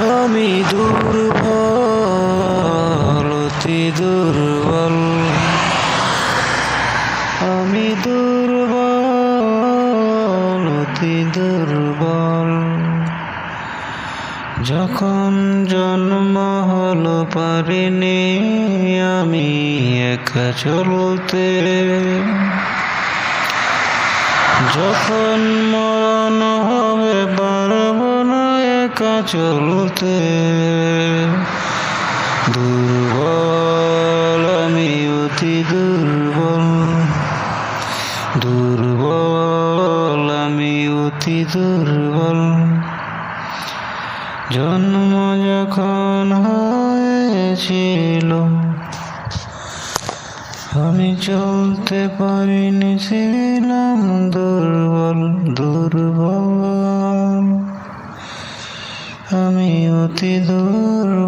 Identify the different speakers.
Speaker 1: আমি দুর্বল, অতি দুর্বল। আমি দুর্বল, অতি দুর্বল। যখন জন্ম হলো পারিনি, আমি একা চলতে। যখন মরণ একা চলতে দুর্বল আমি অতি দুর্বল। দুর্বল আমি অতি দুর্বল। জন্ম যখন হয়েছিল, আমি চলতে পারিনি, ছিলাম দুর্বল। আমি অতি দুর্বল